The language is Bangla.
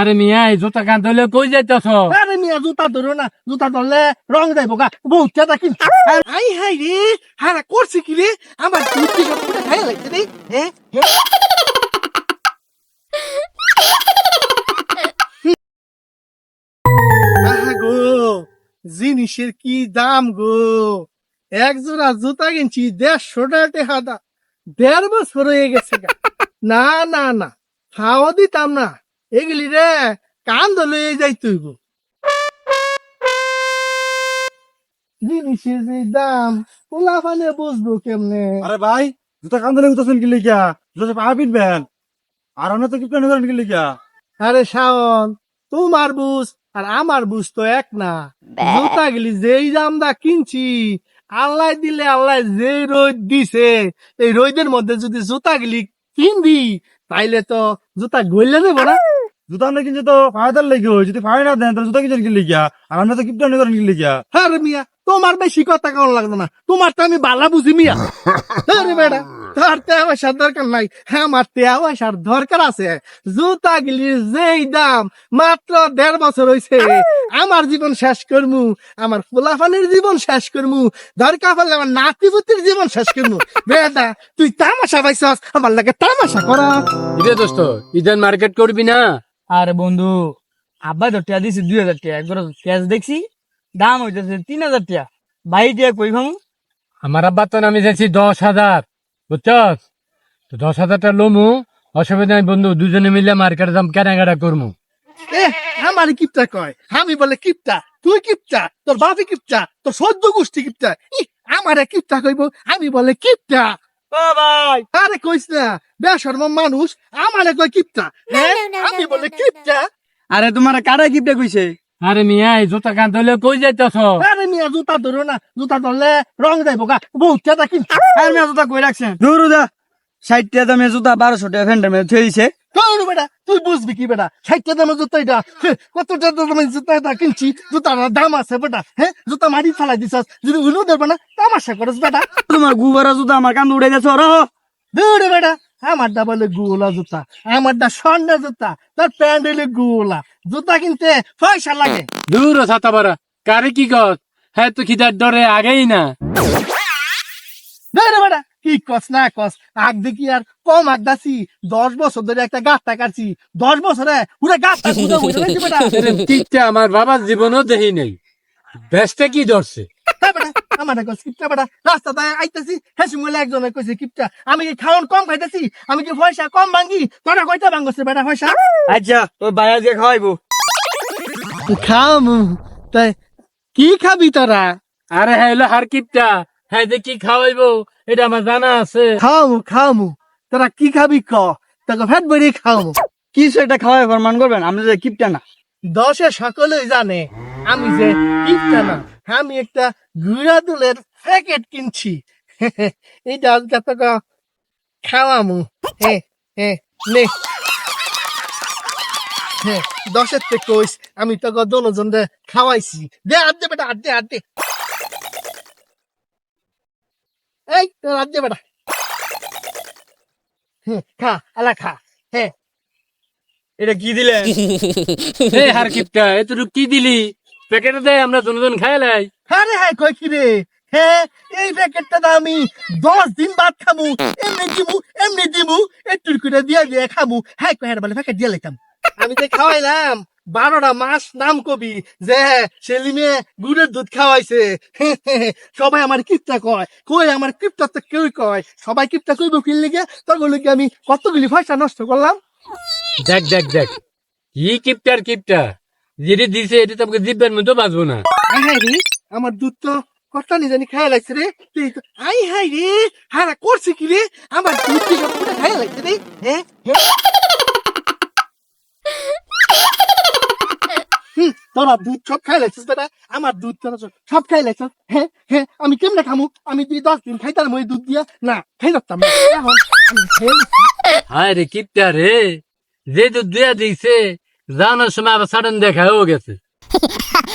আরে মিয়া, এই জুতা কান ধরলে কই যাইতেছ? আরে মিয়া, জুতা ধরো না, জুতা ধরলে রং যাইব গা, বহুত চাটা কিন্তু আই হাই রে, হারা করছে কি রে? আমার দুধ থেকে পুরো খাই লাগছে রে? গো, জিনিসের কি দাম গো? এক জোড়া জুতা কিনছি, দেড়শো টাকা টেহাদা দেড় বছর হয়ে গেছে। না না না, খাওয়া দিতাম না। এগুলি রে কান ধরে যাই তুই গো জিনিসের যে দাম পোলা ফানে বুঝব কেমনে? আরে ভাই জুতা কান্দলে উঠতেছেন কি লিখা জুতা পা পিটবেন আর অন্য তো কি প্ল্যান করেন কি লিখা আরে শাওন তোমার বুঝ আর আমার বুঝ তো এক না। জুতা গেলি যেই দাম দা কিনছি আল্লাহ দিলে আল্লাহ যে রোদ দিছে এই রোদের মধ্যে যদি জুতা গেলি কিনবি তাইলে তো জুতা গইলে দেবো না। জুতা না কিনছে তো ফায়দার লেগে হয় যদি ফায়দা দেন তাহলে জুতা কিনছেন কি লিখা আর অন্য তো কি প্ল্যান করেন কি লিখা আরে মিয়া তোমার বেশি কথা কেমন লাগতো না। তোমার তো আমি বালা বুঝি মিয়া। আরে বেটা তোর তে পয়সার দরকার নাই। আমার তে পয়সার দরকার আছে। জুতা গিলির যেই দাম মাত্র দেড় বছর হইছে। আমার জীবন শেষ করমু আমার ফুলাফানির জীবন শেষ করমু দরকার পড়লে আমার নাতি পুতির জীবন শেষ করমু। বেটা তুই তামাশা পাইছস আমার লাগে তামাশা করা। ইরে দোস্ত ইদেন মার্কেট করবি না? আরে বন্ধু আব্বা তো টিয়া দিছি দুই হাজার টাকা একবার ক্যাশ দেখছি দাম হইতেছে তিন হাজার টাকা ভাই টিয়া কই ভাঙু? আমার আব্বা তো নামে যাচ্ছি দশ হাজার বুঝছস? তো দশ হাজারটা লমু অসুবিধা নাই বন্ধু দুজনে মিলে মার্কেট দাম কেনাকাটা করমু। এ আমার কিপটা কয়? আমি বলে কিপটা তুই কিপটা তোর বাপি কিপটা তোর সদ্য গোষ্ঠী কিপটা। ই আমারে কিপটা কইব? আমি বলে কিপটা। ও ভাই। আরে কইস না বেশর্ম মানুষ আমারে কই কিপটা হ্যাঁ? আমি বলে কিপটা। আরে তোমার কারা কিপটা কইছে? আরে মিয়া এই জুতা কান ধরলে কই যাইতেছ? আরে মিয়া জুতা ধরো না জুতা ধরলে রং যাইব গা বহুত কিন্তু আর মেয়ে জুতা কই রাখছেন? দূর দা ষাট টাকা দামে জুতা বারোশো টাকা ফ্যান্ডের মধ্যে থুয়ে দিছে। তোর বেটা তুই বুঝবি কি বেটা? ষাটটা দামের জুতা এটা হে, কত টাকা দামের জুতা এটা কিনছি? জুতার দাম আছে বেটা হ্যাঁ জুতা মারি ফেলাই দিছাস যদি উলু দেবে না তামাশা করস বেটা। তোমার গুবারা জুতা আমার কান উড়ে গেছে ওরা দৌড়ে বেটা আমারটা বলে গুলা জুতা আমারটা স্বর্ণ জুতা তার প্যান্ট হইলে গুলা। জুতা কিনতে পয়সা লাগে। দূর ছাতা বারা কারে কি কর হ্যাঁ তো খিদার ডরে আগেই না। দৌড়ে বেটা কি কস না কস? আগ দেখি আর কম আগ দাসি। দশ বছর ধরে একটা গাছটা কাটছি। দশ বছরে পুরো গাছটা আমার বাবার জীবনও দেখি নেই। বেস্টে কি ধরছে? বেটা আমার কস কিপটা বেটা। রাস্তাতে আইতেছি হেসি মলে একজনে কইছে কিপটা আমি কি কম খাইতেছি? আমি কি পয়সা কম ভাঙ্গি তোরা কয়টা ভাঙ্গছে বেটা পয়সা? আচ্ছা দিয়ে খাওয়াইবো। খামু। তাই কি খাবি তোরা? আরে হ্যাঁ হার কিপটা। হ্যাঁ যে কি খাওয়াইবো। এটা আমার জানা আছে। খামু খামু তোরা কি খাবি ক? তোকে ফ্যাট বেরিয়ে খামু কি সেটা খাওয়াই প্রমাণ করবেন আমি যে কিপটা না। দশে সকলেই জানে আমি যে কিপটা না। আমি একটা গুড়া দুলের প্যাকেট কিনছি। এইটা আজকে তোকে খাওয়ামু। হে হে নে। হে দশের থেকে কইস আমি তোকে দোনোজন খাওয়াইছি। দে আর দে বেটা আর দে আর দে। এই আর দে বেটা হে খা আলা খা হে। এটা কি দিলে? এ হার কিপটা এতটুকু কি দিলি? প্যাকেটে দে আমরা দুজন খাইলাই আরে হ্যাঁ কই কি রে? হ্যাঁ এই প্যাকেটটা তো আমি। দশ দিন বাদ খামু এমনি দিমু এমনি দিমু একটু করে দিয়া দিয়ে খামু। হ্যাঁ কই হ্যাঁ বলে প্যাকেট দিয়ে লাইতাম। আমি তো খাওয়াইলাম বারোটা মাস নাম কবি। যে সেলিমে গুড়ের দুধ খাওয়াইছে। সবাই আমার কিপটা কয়। কই আমার কিপটা তো কেউ কয়। সবাই কিপটা কইব কিনলে লিগে? তখন লিগে আমি কতগুলি পয়সা নষ্ট করলাম। দেখ দেখ দেখ। কি কিপটার কিপটা? যেটি দিছে এটা তোমাকে দিব্যের মতো বাঁচবো না। হাই রে আমার দুধ তো কত নি জানি লাগছে রে। আই হাই রে হারা করছে কি রে? আমার দুধ লাগছে রে? হ্যাঁ হ্যাঁ। হুম, তোরা দুধ সব খাই লাগছিস বেটা? আমার দুধ তোরা সব- খাই লাগছিস হ্যাঁ হ্যাঁ আমি কেমনে খামু? আমি দুই দশ দিন খাইতাম ওই দুধ দিয়া না খাই নিচ্ছি। হায় রে কিপটা রে। যে দুধ দিয়া দিছে জানার সময় আবার সাডেন দেখা হয়ে গেছে।